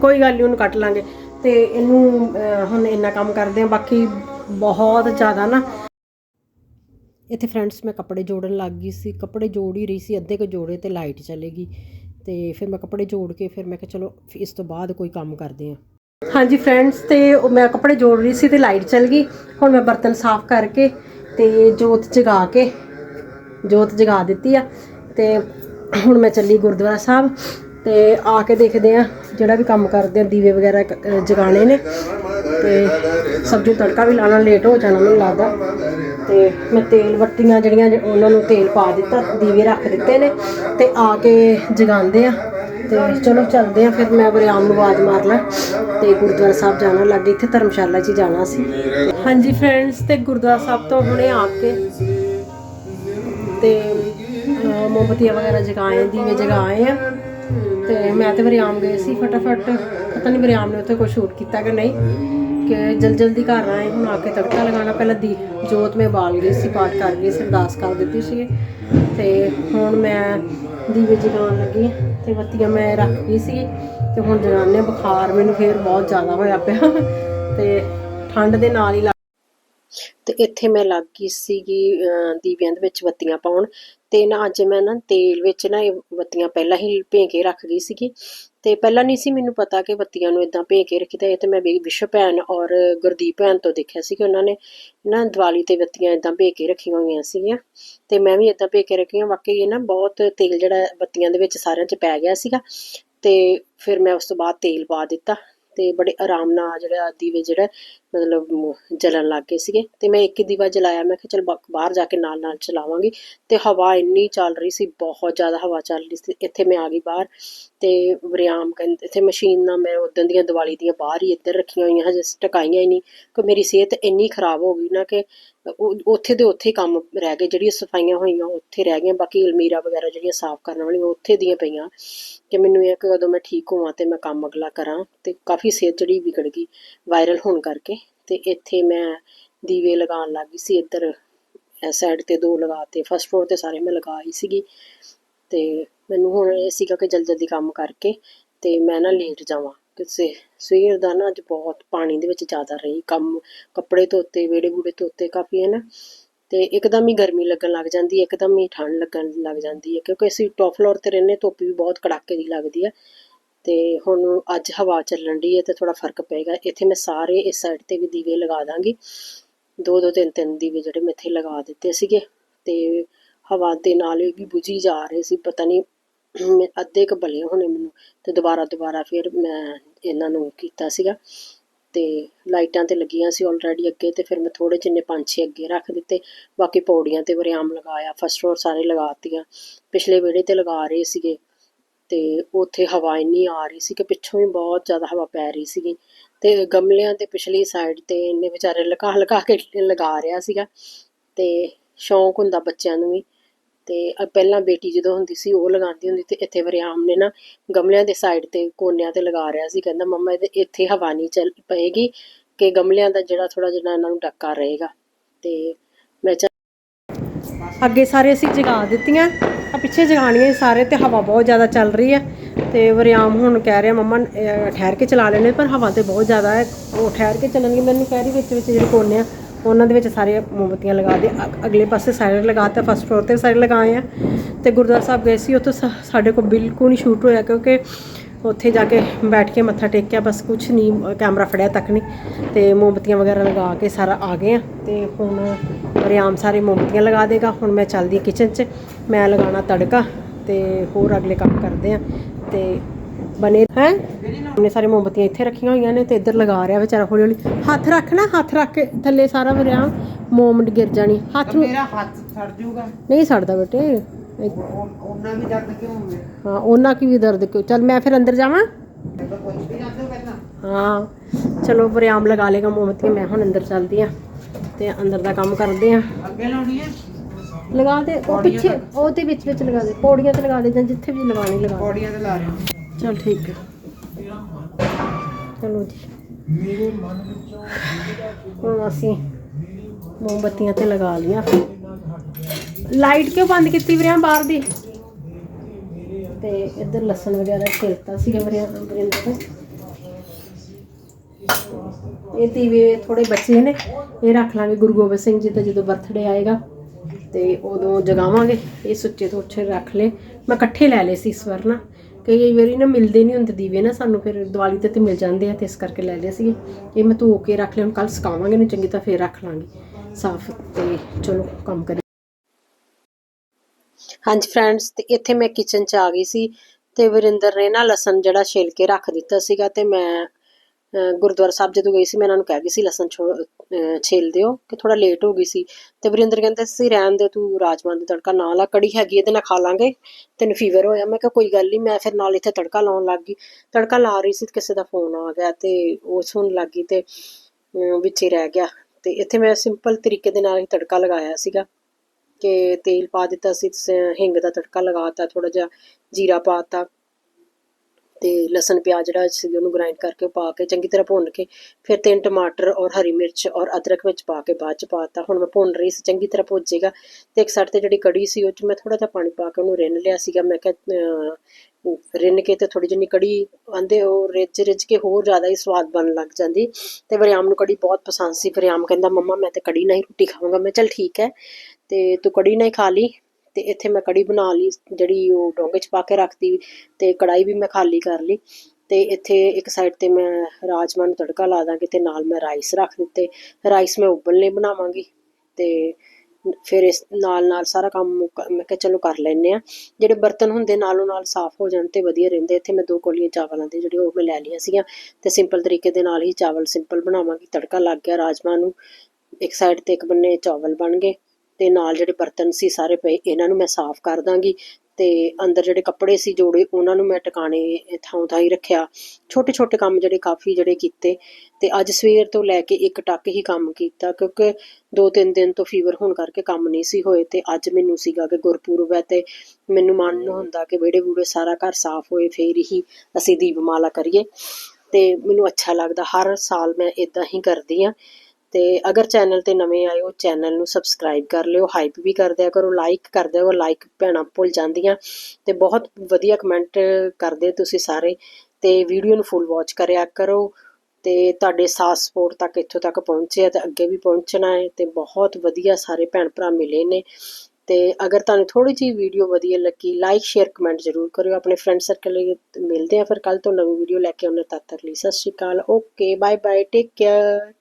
ਕੋਈ ਗੱਲ ਨਹੀਂ ਉਹਨੂੰ ਕੱਟ ਲਾਂਗੇ। ਤੇ ਇਹਨੂੰ ਅਹ, ਹੁਣ ਇੰਨਾ ਕੰਮ ਕਰਦੇ ਆ ਬਾਕੀ ਬਹੁਤ ਜ਼ਿਆਦਾ ਨਾ। ਇੱਥੇ ਫਰੈਂਡਸ ਮੈਂ ਕੱਪੜੇ ਜੋੜਨ ਲੱਗ ਗਈ ਸੀ। ਕੱਪੜੇ ਜੋੜ ਹੀ ਰਹੀ ਸੀ ਅੱਧੇ ਕੁ ਜੋੜੇ ਤੇ ਲਾਈਟ ਚਲੇਗੀ ਤੇ ਫਿਰ ਮੈਂ ਕੱਪੜੇ ਜੋੜ ਕੇ ਫਿਰ ਮੈਂ ਕਿਹਾ ਚਲੋ ਇਸ ਤੋਂ ਬਾਅਦ ਕੋਈ ਕੰਮ ਕਰਦੇ ਆ। ਹਾਂਜੀ ਫਰੈਂਡਸ ਤੇ ਉਹ ਮੈਂ ਕੱਪੜੇ ਜੋੜ ਰਹੀ ਸੀ ਤੇ ਲਾਈਟ ਚਲ ਗਈ। ਹੁਣ ਮੈਂ ਬਰਤਨ ਸਾਫ਼ ਕਰਕੇ ਤੇ ਜੋਤ ਜਗਾ ਕੇ ਜੋਤ ਜਗਾ ਦਿੱਤੀ ਆ। ਤੇ ਹੁਣ ਮੈਂ ਚੱਲੀ ਗੁਰਦੁਆਰਾ ਸਾਹਿਬ। ਤੇ ਆ ਕੇ ਦੇਖਦੇ ਆ ਜਿਹੜਾ ਵੀ ਕੰਮ ਕਰਦੇ ਆ ਦੀਵੇ ਵਗੈਰਾ ਕ- ਜਗਾਣੇ ਨੇ। ਤੇ ਸਬਜ਼ੀ ਤੜਕਾ ਵੀ ਲਾਣਾ ਲੇਟ ਹੋ ਜਾਣਾ ਮੈਨੂੰ ਲੱਗਦਾ। ਤੇ ਮੈਂ ਤੇਲ ਵੱਟੀਆਂ ਜਿਹੜੀਆਂ ਉਹਨਾਂ ਨੂੰ ਤੇਲ ਪਾ ਦਿੱਤਾ ਦੀਵੇ ਰੱਖ ਦਿੱਤੇ ਨੇ ਤੇ ਆ ਕੇ ਜਗਾਉਂਦੇ ਆ। ਤੇ ਚਲੋ ਚੱਲਦੇ ਆ ਫਿਰ ਮੈਂ ਬਰਿਆਮ ਨੂੰ ਆਵਾਜ਼ ਮਾਰ ਲਾਂ ਤੇ ਗੁਰਦੁਆਰਾ ਸਾਹਿਬ ਜਾਣਾ ਲੱਗੇ ਇੱਥੇ ਧਰਮਸ਼ਾਲਾ 'ਚ ਹੀ ਜਾਣਾ ਸੀ ਹਾਂਜੀ ਫਰੈਂਡਸ ਤੇ ਗੁਰਦੁਆਰਾ ਸਾਹਿਬ ਤੋਂ ਹੁਣੇ ਆ ਕੇ ਤੇ ਅਹ, ਮੋਮਬੱਤੀਆਂ ਵਗੈਰਾ ਜਗਾਏ ਦੀਵੇ ਜਗਾਏ ਆ। ਤੇ ਮੈਂ ਤੇ ਵਰਿਆਮ ਗਏ ਸੀ ਫਟਾਫਟ। ਪਤਾ ਨਹੀਂ ਵਰਿਆਮ ਨੇ ਉੱਥੇ ਕੋਈ ਸ਼ੂਟ ਕੀਤਾ ਕਿ ਨਹੀਂ। ਕਿ ਜਲ ਜਲਦੀ ਘਰ ਆਏ ਹੁਣ ਆ ਕੇ ਤੜਕਾ ਲਗਾਉਣਾ। ਪਹਿਲਾਂ ਦੀ ਜੋਤ ਮੈਂ ਬਾਲ ਗਈ ਸੀ ਪਾਠ ਕਰ ਗਈ ਸੀ ਅਰਦਾਸ ਕਰ ਦਿੱਤੀ ਸੀ ਤੇ ਹੁਣ ਮੈਂ ਦੀਵੇ ਜਗਾਉਣ ਲੱਗੀ ਤੇ ਬੱਤੀਆਂ ਮੈਂ ਰੱਖ ਗਈ ਸੀ। ਤੇ ਹੁਣ ਜਗਾਉਂਦੇ ਬੁਖਾਰ ਮੈਨੂੰ ਫੇਰ ਬਹੁਤ ਜ਼ਿਆਦਾ ਹੋਇਆ ਪਿਆ। ਤੇ ਠੰਡ ਦੇ ਨਾਲ ਹੀ ਲੱਗ ਤੇ ਇੱਥੇ ਮੈਂ ਲੱਗ ਗਈ ਸੀਗੀ ਅਹ, ਦੀਵਿਆਂ ਦੇ ਵਿੱਚ ਬੱਤੀਆਂ ਪਾਉਣ। ਤੇ ਨਾ ਅੱਜ ਮੈਂ ਨਾ ਤੇਲ ਵਿੱਚ ਨਾ ਇਹ ਬੱਤੀਆਂ ਪਹਿਲਾਂ ਹੀ ਭੇ ਕੇ ਰੱਖ ਗਈ ਸੀਗੀ। ਤੇ ਪਹਿਲਾਂ ਨਹੀਂ ਸੀ ਮੈਨੂੰ ਪਤਾ ਕਿ ਬੱਤੀਆਂ ਨੂੰ ਇਦਾਂ ਭੇ ਕੇ ਰੱਖੀਦਾ ਇਹ ਤੇ ਮੈਂ ਵੀ ਵਿਸ਼ਵ ਭੈਣ ਔਰ ਗੁਰਦੀਪ ਭੈਣ ਤੋਂ ਦੇਖਿਆ ਸੀ ਕਿ ਉਹਨਾਂ ਨੇ ਨਾ ਦੀਵਾਲੀ ਤੇ ਬੱਤੀਆਂ ਇਦਾਂ ਭੇ ਕੇ ਰੱਖੀਆਂ ਹੋਈਆਂ ਸੀਗੀਆਂ ਤੇ ਮੈਂ ਵੀ ਇਦਾਂ ਭੇ ਕੇ ਰੱਖੀਆਂ। ਵਾਕਈ ਇਹ ਨਾ ਬਹੁਤ ਤੇਲ ਜਿਹੜਾ ਬੱਤੀਆਂ ਦੇ ਵਿੱਚ ਸਾਰਿਆਂ 'ਚ ਪੈ ਗਿਆ ਸੀਗਾ ਤੇ ਫਿਰ ਮੈਂ ਉਸ ਤੋਂ ਬਾਅਦ ਤੇਲ ਪਾ ਦਿੱਤਾ। ਤੇ ਬੜੇ ਆਰਾਮ ਨਾਲ ਜਿਹੜਾ ਦੀਵੇ ਜਿਹੜਾ, ਮਤਲਬ ਜਲਣ ਲੱਗ ਗਏ ਸੀਗੇ। ਤੇ ਮੈਂ ਇੱਕ ਦੀਵਾ ਜਲਾਇਆ, ਮੈਂ ਕਿਹਾ ਚਲ ਬਾਹਰ ਜਾ ਕੇ ਨਾਲ ਨਾਲ ਚਲਾਵਾਂਗੀ। ਤੇ ਹਵਾ ਇੰਨੀ ਚੱਲ ਰਹੀ ਸੀ, ਬਹੁਤ ਜ਼ਿਆਦਾ ਹਵਾ ਚੱਲ ਰਹੀ ਸੀ। ਇੱਥੇ ਮੈਂ ਆ ਗਈ ਬਾਹਰ ਤੇ ਵਰਿਆਮ ਕਹਿੰਦੇ, ਇੱਥੇ ਮਸ਼ੀਨ ਨਾਲ ਮੈਂ ਉਦੋਂ ਦੀਆਂ ਦੀਵਾਲੀ ਦੀਆਂ ਬਾਹਰ ਹੀ ਇੱਧਰ ਰੱਖੀਆਂ ਹੋਈਆਂ, ਹਜੇ ਟਕਾਈਆਂ ਹੀ ਨਹੀਂ। ਕਿ ਮੇਰੀ ਸਿਹਤ ਇੰਨੀ ਖਰਾਬ ਹੋ ਗਈ ਨਾ ਕਿ ਉੱਥੇ ਦੇ ਉੱਥੇ ਹੀ ਕੰਮ ਰਹਿ ਗਏ, ਜਿਹੜੀਆਂ ਸਫਾਈਆਂ ਹੋਈਆਂ ਉੱਥੇ ਰਹਿ ਗਈਆਂ, ਬਾਕੀ ਅਲਮੀਰਾ ਵਗੈਰਾ ਜਿਹੜੀਆਂ ਸਾਫ਼ ਕਰਨ ਵਾਲੀਆਂ ਉੱਥੇ ਦੀਆਂ ਪਈਆਂ ਕਿ ਮੈਨੂੰ ਇਹ ਕਿ ਉਦੋਂ ਮੈਂ ਠੀਕ ਹੋਵਾਂ ਤੇ ਮੈਂ ਕੰਮ ਅਗਲਾ ਕਰਾਂ ਤੇ ਕਾਫੀ ਸਿਹਤ ਜਿਹੜੀ ਵਿਗੜ ਗਈ ਵਾਇਰਲ ਹੋਣ ਕਰਕੇ ਤੇ ਇੱਥੇ ਮੈਂ ਦੀਵੇ ਲਗਾਉਣ ਲੱਗ ਗਈ ਸੀ ਇੱਧਰ ਸਾਈਡ ਤੇ ਦੋ ਲਗਾਤੇ ਫਸਟ ਫਲੋਰ ਤੇ ਸਾਰੇ ਮੈਂ ਲਗਾਈ ਸੀਗੀ ਤੇ ਮੈਨੂੰ ਹੁਣ ਇਹ ਸੀਗਾ ਕਿ ਜਲਦੀ ਜਲਦੀ ਕੰਮ ਕਰਕੇ ਤੇ ਮੈਂ ਨਾ ਲੇਟ ਜਾਵਾਂ। ਕਿਸੇ ਸਵੇਰ ਦਾ ਨਾ ਅੱਜ ਬਹੁਤ ਪਾਣੀ ਦੇ ਵਿੱਚ ਜ਼ਿਆਦਾ ਰਹੀ, ਕੰਮ, ਕੱਪੜੇ ਧੋਤੇ, ਵਿਹੜੇ ਬੂੜੇ ਧੋਤੇ ਕਾਫੀ, ਹੈ ਨਾ? ਤੇ ਇੱਕਦਮ ਹੀ ਗਰਮੀ ਲੱਗਣ ਲੱਗ ਜਾਂਦੀ ਹੈ, ਇੱਕਦਮ ਹੀ ਠੰਡ ਲੱਗਣ ਲੱਗ ਜਾਂਦੀ ਹੈ, ਕਿਉਂਕਿ ਅਸੀਂ ਟੌਪ ਫਲੋਰ ਤੇ ਰਹਿੰਦੇ, ਧੁੱਪ ਵੀ ਬਹੁਤ ਕੜਾਕੇ ਦੀ ਲੱਗਦੀ ਹੈ। ਤੇ ਹੁਣ ਅੱਜ ਹਵਾ ਚੱਲਣ ਦੀ ਹੈ ਤੇ ਥੋੜਾ ਫ਼ਰਕ ਪਏਗਾ। ਇੱਥੇ ਮੈਂ ਸਾਰੇ ਇਸ ਸਾਈਡ ਤੇ ਵੀ ਦੀਵੇ ਲਗਾ ਦਾਂਗੀ। ਦੋ ਦੋ, ਤਿੰਨ ਤਿੰਨ ਦੀਵੇ ਜਿਹੜੇ ਮੈਂ ਇੱਥੇ ਲਗਾ ਦਿੱਤੇ ਸੀਗੇ। ਤੇ ਹਵਾ ਦੇ ਨਾਲ ਇਹ ਵੀ ਬੁਝੀ ਜਾ ਰਹੇ ਸੀ, ਪਤਾ ਨਹੀਂ ਮੈਂ ਅੱਧੇ ਕ ਬਲੇ ਹੋਣੇ ਮੈਨੂੰ ਤੇ ਦੁਬਾਰਾ ਦੁਬਾਰਾ ਫਿਰ ਮੈਂ ਇਹਨਾਂ ਨੂੰ ਕੀਤਾ ਸੀਗਾ ਤੇ ਲਾਈਟਾਂ ਤੇ ਲੱਗੀਆਂ ਸੀ ਆਲਰੇਡੀ ਅੱਗੇ ਤੇ ਫਿਰ ਮੈਂ ਥੋੜੇ ਜਿੰਨੇ ਪੰਜ ਛੇ ਅੱਗੇ ਰੱਖ ਦਿੱਤੇ, ਬਾਕੀ ਪੌੜੀਆਂ ਤੇ ਵਰਿਆਮ ਲਗਾਇਆ ਫਸਟ ਫਲੋਰ ਸਾਰੇ ਲਗਾਤੀਆਂ ਪਿਛਲੇ ਵਿਹੜੇ ਤੇ ਲਗਾ ਰਹੇ ਸੀਗੇ ਤੇ ਉੱਥੇ ਹਵਾ ਇੰਨੀ ਆ ਰਹੀ ਸੀ ਕਿ ਪਿੱਛੋਂ ਵੀ ਬਹੁਤ ਜ਼ਿਆਦਾ ਹਵਾ ਪੈ ਰਹੀ ਸੀਗੀ ਤੇ ਗਮਲਿਆਂ ਤੇ ਪਿਛਲੀ ਸਾਈਡ ਤੇ ਇਹਨੇ ਵਿਚਾਰੇ ਲਗਾ ਲਗਾ ਕੇ ਲਗਾ ਰਿਹਾ ਸੀਗਾ ਤੇ ਸ਼ੌਂਕ ਹੁੰਦਾ ਬੱਚਿਆਂ ਨੂੰ ਵੀ ਤੇ ਪਹਿਲਾਂ ਬੇਟੀ ਜਦੋਂ ਹੁੰਦੀ ਸੀ, ਉਹ ਲਗਾਉਂਦੀ ਹੁੰਦੀ ਤੇ ਇੱਥੇ ਵਰਿਆਮ ਨੇ ਨਾ ਗਮਲਿਆਂ ਦੇ ਸਾਈਡ ਤੇ ਕੋਨਿਆਂ ਤੇ ਲਗਾ ਰਿਹਾ ਸੀ, ਕਹਿੰਦਾ, ਮੰਮਾ, ਇਹਦੇ, ਇੱਥੇ ਹਵਾ ਨਹੀਂ ਚੱਲ ਪਏਗੀ, ਕਿ ਗਮਲਿਆਂ ਦਾ ਜਿਹੜਾ ਥੋੜਾ ਜਿਹਾ ਇਹਨਾਂ ਨੂੰ ਡੱਕਾ ਰਹੇਗਾ। ਤੇ ਮੈਂ ਅੱਗੇ ਸਾਰੇ ਅਸੀਂ ਜਗਾ ਦਿੱਤੀਆਂ ਆ ਪਿੱਛੇ ਜਗਾਣੀਆਂ ਸਾਰੇ ਤੇ ਹਵਾ ਬਹੁਤ ਜ਼ਿਆਦਾ ਚੱਲ ਰਹੀ ਹੈ। ਤੇ ਵਰਿਆਮ ਹੁਣ ਕਹਿ ਰਿਹਾ, ਮੰਮਾ ਠਹਿਰ ਕੇ ਚਲਾ ਲੈਣੇ, ਪਰ ਹਵਾ ਤੇ ਬਹੁਤ ਜ਼ਿਆਦਾ ਹੈ, ਉਹ ਠਹਿਰ ਕੇ ਚੱਲਣਗੇ। ਮੈਨੂੰ ਕਹਿ ਰਹੀ, ਵਿੱਚ ਵਿੱਚ ਜਿਹੜੇ ਕੋਨੇ ਆ ਉਹਨਾਂ ਦੇ ਵਿੱਚ ਸਾਰੇ ਮੋਮਬਤੀਆਂ ਲਗਾ ਦੇ। ਅਗਲੇ ਪਾਸੇ ਸਾਈਡ ਲਗਾਤਾ ਫਸਟ ਫਲੋਰ ਤੇ ਸਾਈਡ ਲਗਾਏ ਆ। ਤੇ ਗੁਰਦੁਆਰਾ ਸਾਹਿਬ ਗਏ ਸੀ, ਉੱਥੇ ਸਾ- ਸਾਡੇ ਕੋਲ ਬਿਲਕੁਲ ਨਹੀਂ ਸ਼ੂਟ ਹੋਇਆ ਕਿਉਂਕਿ ਉੱਥੇ ਜਾ ਕੇ ਬੈਠ ਕੇ ਮੱਥਾ ਟੇਕਿਆ ਬਸ ਕੁਝ ਨਹੀਂ ਕੈਮਰਾ ਫੜਿਆ ਤੱਕ ਨਹੀਂ। ਤੇ ਮੋਮਬੱਤੀਆਂ ਵਗੈਰਾ ਲਗਾ ਕੇ ਸਾਰਾ ਆ ਗਏ ਆ। ਤੇ ਹੁਣ ਵਰਿਆਮ ਸਾਰੇ ਮੋਮਬੱਤੀਆਂ ਲਗਾ ਦੇਗਾ। ਹੁਣ ਮੈਂ ਚੱਲਦੀ ਕਿਚਨ 'ਚ, ਮੈਂ ਲਗਾਉਣਾ ਤੜਕਾ ਤੇ ਹੋਰ ਅਗਲੇ ਕੰਮ ਕਰਦੇ ਆ। ਤੇ ਬਨੇ ਹੈ। ਉਹਨੇ ਸਾਰੇ ਮੋਮਬੱਤੀਆਂ ਇੱਥੇ ਰੱਖੀਆਂ ਹੋਈਆਂ ਨੇ ਤੇ ਇੱਧਰ ਲਗਾ ਰਿਹਾ ਵਿਚਾਰਾ ਹੌਲੀ ਹੌਲੀ। ਹੱਥ ਰੱਖ ਨਾ ਹੱਥ ਰੱਖ ਕੇ ਥੱਲੇ ਸਾਰਾ ਵਰਿਆਮ ਮੋਮਡ ਗਿਰ ਜਾਣੀ। ਹੱਥ ਨੂੰ ਮੇਰਾ ਹੱਥ ਸੜ ਜਾਊਗਾ। ਨਹੀਂ ਸੜਦਾ ਬੇਟੇ। ਉਹਨਾਂ ਵੀ ਦਰਦ ਕਿਉਂ ਹੋਵੇ ਹਾਂ ਉਹਨਾਂ ਕੀ ਵੀ ਦਰਦ ਕਿਉਂ? ਚੱਲ ਮੈਂ ਫਿਰ ਅੰਦਰ ਜਾਵਾਂ। ਹਾਂ ਚਲੋ ਵਰਿਆਮ ਲਗਾ ਲੇਗਾ ਮੋਮਬੱਤੀਆਂ ਮੈਂ ਹੁਣ ਅੰਦਰ ਚੱਲਦੀ ਆ ਤੇ ਅੰਦਰ ਦਾ ਕੰਮ ਕਰਦੇ ਆ ਅੱਗੇ ਲਾਉਣੀ ਹੈ? ਲਗਾ ਦੇ ਉਹ ਪਿੱਛੇ ਉਹ ਤੇ ਵਿੱਚ ਵਿੱਚ ਲਗਾ ਦੇ ਪੌੜੀਆਂ ਤੇ ਲਗਾ ਦੇ ਜਾਂ ਜਿੱਥੇ ਵੀ ਲਗਾਣੀ ਲਗਾ। ਪੌੜੀਆਂ ਤੇ ਲਾ ਰਹੇ ਚਲ ਠੀਕ ਹੈ। ਚਲੋ ਜੀ। ਹੁਣ ਅਸੀਂ ਮੋਮਬੱਤੀਆਂ ਤੇ ਲਗਾ ਲੀਆਂ ਲਾਈਟ ਕਿਉਂ ਬੰਦ ਕੀਤੀ ਵੀਰਿਆਂ ਬਾਹਰ ਦੀ? ਤੇ ਇੱਧਰ ਲਸਣ ਵਗੈਰਾ ਛਿਲਤਾ ਸੀਗਾ ਵੀਰਿਆਂ ਵਰਿੰਦਰ ਨੇ ਇਹ ਦੀਵੇ ਥੋੜੇ ਬੱਚੇ ਨੇ, ਇਹ ਰੱਖ ਲਾਂਗੇ ਗੁਰੂ ਗੋਬਿੰਦ ਸਿੰਘ ਜੀ ਦਾ ਜਦੋਂ ਬਰਥਡੇ ਆਏਗਾ। ਤੇ ਉਦੋਂ ਜਗਾਵਾਂਗੇ, ਇਹ ਸੁੱਚੇ ਤੋਂ ਉੱਚੇ ਰੱਖ ਲਏ। ਮੈਂ ਇਕੱਠੇ ਲੈ ਲਏ ਸੀ ਇਸ ਵਾਰ ਨਾ। ਕਈ ਵਾਰੀ ਨਾ ਮਿਲਦੇ ਨਹੀਂ ਹੁੰਦੇ ਦੀਵੇ ਨਾ, ਸਾਨੂੰ ਫਿਰ ਦੀਵਾਲੀ ਤੇ ਤੇ ਮਿਲ ਜਾਂਦੇ ਆ ਤੇ ਇਸ ਕਰਕੇ ਲੈ ਲਿਆ ਸੀ ਇਹ ਮੈਂ ਧੋ ਕੇ ਰੱਖ ਲਿਆ, ਹੁਣ ਕੱਲ ਸੁਕਾਵਾਂਗੇ ਨੇ ਚੰਗੀ ਤਾਂ ਫੇਰ ਰੱਖ ਲਾਂਗੇ। ਸਾਫ਼ ਤੇ ਚਲੋ ਕੰਮ ਕਰੀ ਹਾਂਜੀ ਫਰੈਂਡਸ ਤੇ ਇੱਥੇ ਮੈਂ ਕਿਚਨ 'ਚ ਆ ਗਈ ਸੀ ਤੇ ਵਰਿੰਦਰ ਨੇ ਨਾ ਲਸਣ ਜਿਹੜਾ ਛਿਲ ਕੇ ਰੱਖ ਦਿੱਤਾ ਸੀਗਾ ਤੇ ਮੈਂ ਗੁਰਦੁਆਰਾ ਸਾਹਿਬ ਜਦੋਂ ਗਈ ਸੀ, ਮੈਂ ਇਹਨਾਂ ਨੂੰ ਕਹਿ ਗਈ ਸੀ, ਲਸਣ ਛੋ ਦਿਓ, ਕਿ ਥੋੜਾ ਲੇਟ ਹੋ ਗਈ ਸੀ। ਤੇ ਵਰਿੰਦਰ ਕਹਿੰਦੇ ਸੀ, ਰਹਿਣ ਦੇ, ਤੂੰ ਰਾਜਮਾਂਹ ਦਾ ਤੜਕਾ ਨਾ ਲਾ, ਕੜੀ ਹੈਗੀ ਇਹਦੇ ਨਾਲ ਖਾ ਲਾਂਗੇ, ਤੈਨੂੰ ਫੀਵਰ ਹੋਇਆ। ਮੈਂ ਕਿਹਾ, ਕੋਈ ਗੱਲ ਨਹੀਂ ਮੈਂ ਫਿਰ ਨਾਲ ਇੱਥੇ ਤੜਕਾ ਲਾਉਣ ਲੱਗ ਗਈ। ਤੜਕਾ ਲਾ ਰਹੀ ਸੀ ਕਿਸੇ ਦਾ ਫੋਨ ਆ ਗਿਆ ਤੇ ਉਹ ਸੁਣ ਲੱਗ ਗਈ ਤੇ ਵਿੱਚ ਹੀ ਰਹਿ ਗਿਆ। ਤੇ ਇੱਥੇ ਮੈਂ ਸਿੰਪਲ ਤਰੀਕੇ ਦੇ ਨਾਲ ਹੀ ਤੜਕਾ ਲਗਾਇਆ ਸੀਗਾ ਕਿ ਤੇਲ ਪਾ ਦਿੱਤਾ ਸੀ ਹਿੰਗ ਦਾ ਤੜਕਾ ਲਗਾਤਾ ਥੋੜਾ ਜਿਹਾ ਜੀਰਾ ਪਾਤਾ ਤੇ ਲਸਣ ਪਿਆਜ਼ ਜਿਹੜਾ ਸੀ ਉਹਨੂੰ ਗ੍ਰਾਈਂਡ ਕਰਕੇ ਪਾ ਕੇ ਚੰਗੀ ਤਰ੍ਹਾਂ ਭੁੰਨ ਕੇ ਫਿਰ ਤਿੰਨ ਟਮਾਟਰ ਔਰ ਹਰੀ ਮਿਰਚ ਔਰ ਅਦਰਕ ਵਿੱਚ ਪਾ ਕੇ ਬਾਅਦ ਚ ਪਾਤਾ ਹੁਣ ਮੈਂ ਭੁੰਨ ਰਹੀ ਸੀ ਚੰਗੀ ਤਰ੍ਹਾਂ ਭੁੱਜੇਗਾ ਤੇ ਇੱਕ ਸਾਈਡ ਤੇ ਜਿਹੜੀ ਕੜੀ ਸੀ ਉਹ ਚ ਮੈਂ ਥੋੜਾ ਜਿਹਾ ਪਾਣੀ ਪਾ ਕੇ ਉਹਨੂੰ ਰਿੰਨ ਲਿਆ ਸੀਗਾ। ਮੈਂ ਕਿਹਾ ਅਹ, ਰਿੰਨ ਕੇ ਤੇ ਥੋੜੀ ਜਿਹੀ ਕੜੀ ਆਂਦੇ ਉਹ ਰਿੱਝ ਰਿੱਝ ਕੇ ਹੋਰ ਜ਼ਿਆਦਾ ਹੀ ਸਵਾਦ ਬਣਨ ਲੱਗ ਜਾਂਦੀ ਤੇ ਵਰਿਆਮ ਨੂੰ ਕੜੀ ਬਹੁਤ ਪਸੰਦ ਸੀ। ਵਰਿਆਮ ਕਹਿੰਦਾ ਮੰਮਾ ਮੈਂ ਤੇ ਕੜੀ ਨਾਲ ਹੀ ਰੋਟੀ ਖਾਵਾਂਗਾ। ਮੈਂ ਚਲ ਠੀਕ ਹੈ ਤੇ ਤੂੰ ਕੜੀ ਨਾਲ ਹੀ ਖਾ ਲਈ? ਤੇ ਇੱਥੇ ਮੈਂ ਕੜੀ ਬਣਾ ਲਈ, ਜਿਹੜੀ ਉਹ ਡੋਂਗੇ ਚ ਪਾ ਕੇ ਰੱਖਤੀ ਤੇ ਕੜਾਈ ਵੀ ਮੈਂ ਖਾਲੀ ਕਰ ਲਈ ਤੇ ਇੱਥੇ ਇੱਕ ਸਾਈਡ ਤੇ ਮੈਂ ਰਾਜਮਾਂ ਨੂੰ ਤੜਕਾ ਲਾ ਦਾਂਗੀ ਤੇ ਨਾਲ ਮੈਂ ਰਾਈਸ ਰੱਖ ਦਿੱਤੇ। ਰਾਈਸ ਮੈਂ ਉਬਲਨੇ ਬਣਾਵਾਂਗੀ ਤੇ ਫਿਰ ਇਸ ਨਾਲ ਨਾਲ ਸਾਰਾ ਕੰਮ ਮੈਂ ਕਿਹਾ ਚਲੋ ਕਰ ਲੈਨੇ ਆ ਜਿਹੜੇ ਬਰਤਨ ਹੁੰਦੇ ਨਾਲੋਂ ਨਾਲ ਸਾਫ਼ ਹੋ ਜਾਣ ਤੇ ਵਧੀਆ ਰਹਿੰਦੇ। ਇੱਥੇ ਮੈਂ ਦੋ ਕੋਲੀਆਂ ਚਾਵਲਾਂ ਦੇ ਜਿਹੜੇ ਉਹ ਮੈਂ ਲੈ ਲਈਆਂ ਸੀਗੀਆਂ ਤੇ ਸਿੰਪਲ ਤਰੀਕੇ ਦੇ ਨਾਲ ਹੀ ਚਾਵਲ ਸਿੰਪਲ ਬਣਾਵਾਂਗੀ। ਤੜਕਾ ਲੱਗ ਗਿਆ ਰਾਜਮਾ ਨੂੰ। ਇੱਕ ਸਾਈਡ ਤੇ ਇੱਕ ਬੰਨੇ ਚਾਵਲ ਬਣ ਗਏ। ਤੇ ਨਾਲ ਜਿਹੜੇ ਬਰਤਨ ਸੀ ਸਾਰੇ ਪਏ, ਇਹਨਾਂ ਨੂੰ ਮੈਂ ਸਾਫ਼ ਕਰ ਦਾਂਗੀ। ਤੇ ਅੰਦਰ ਜਿਹੜੇ ਕੱਪੜੇ ਸੀ ਜੋੜੇ, ਉਹਨਾਂ ਨੂੰ ਮੈਂ ਟਿਕਾਣੇ ਥਾਂ ਥਾਂ ਹੀ ਰੱਖਿਆ। ਛੋਟੇ ਛੋਟੇ ਕੰਮ ਜਿਹੜੇ ਕਾਫੀ ਜਿਹੜੇ ਕੀਤੇ ਤੇ ਅੱਜ ਸਵੇਰ ਤੋਂ ਲੈ ਕੇ ਇੱਕ ਟੱਕ ਹੀ ਕੰਮ ਕੀਤਾ, ਕਿਉਂਕਿ ਦੋ ਤਿੰਨ ਦਿਨ ਤੋਂ ਫੀਵਰ ਹੋਣ ਕਰਕੇ ਕੰਮ ਨਹੀਂ ਸੀ ਹੋਏ ਤੇ ਅੱਜ ਮੈਨੂੰ ਸੀਗਾ ਕਿ ਗੁਰਪੁਰਬ ਹੈ ਤੇ ਮੈਨੂੰ ਮਨ ਹੁੰਦਾ ਕਿ ਵਿਹੜੇ ਵੂੜੇ ਸਾਰਾ ਘਰ ਸਾਫ਼ ਹੋਏ, ਫੇਰ ਹੀ ਅਸੀਂ ਦੀਪਮਾਲਾ ਕਰੀਏ। ਤੇ ਮੈਨੂੰ ਅੱਛਾ ਲੱਗਦਾ, ਹਰ ਸਾਲ ਮੈਂ ਇਦਾਂ ਹੀ ਕਰਦੀ ਆ ਤੇ ਅਗਰ ਚੈਨਲ ਤੇ ਨਵੇਂ ਆਏ ਹੋ, ਚੈਨਲ ਨੂੰ ਸਬਸਕ੍ਰਾਈਬ ਕਰ ਲਿਓ ਹਾਈਪ ਵੀ ਕਰ ਦਿਆ ਕਰੋ ਲਾਈਕ ਕਰ ਦਿਆ ਕਰੋ ਲਾਈਕ ਭੈਣਾਂ ਭੁੱਲ ਜਾਂਦੀਆਂ ਤੇ ਬਹੁਤ ਵਧੀਆ ਕਮੈਂਟ ਕਰਦੇ ਤੁਸੀਂ ਸਾਰੇ ਤੇ ਵੀਡੀਓ ਨੂੰ ਫੁੱਲ ਵਾਚ ਕਰਿਆ ਕਰੋ ਤੇ ਤੁਹਾਡੇ ਸਾਥ ਸਪੋਰਟ ਤੱਕ ਇੱਥੋਂ ਤੱਕ ਪਹੁੰਚਿਆ ਤੇ ਅੱਗੇ ਵੀ ਪਹੁੰਚਣਾ ਹੈ ਤੇ ਬਹੁਤ ਵਧੀਆ ਸਾਰੇ ਭੈਣ ਭਰਾ ਮਿਲੇ ਨੇ ਤੇ ਅਗਰ ਤੁਹਾਨੂੰ ਥੋੜੀ ਜਿਹੀ ਵੀਡੀਓ ਵਧੀਆ ਲੱਗੀ ਲਾਈਕ ਸ਼ੇਅਰ ਕਮੈਂਟ ਜ਼ਰੂਰ ਕਰਿਓ, ਆਪਣੇ ਫਰੈਂਡ ਸਰਕਲ ਲਈ ਮਿਲਦੇ ਆ ਫਿਰ ਕੱਲ ਤੋਂ ਨਵੀਂ ਵੀਡੀਓ ਲੈ ਕੇ ਆਉਣੇ ਤਦ ਤੱਕ ਲਈ ਸਤਿ ਸ਼੍ਰੀ ਅਕਾਲ okay bye bye take care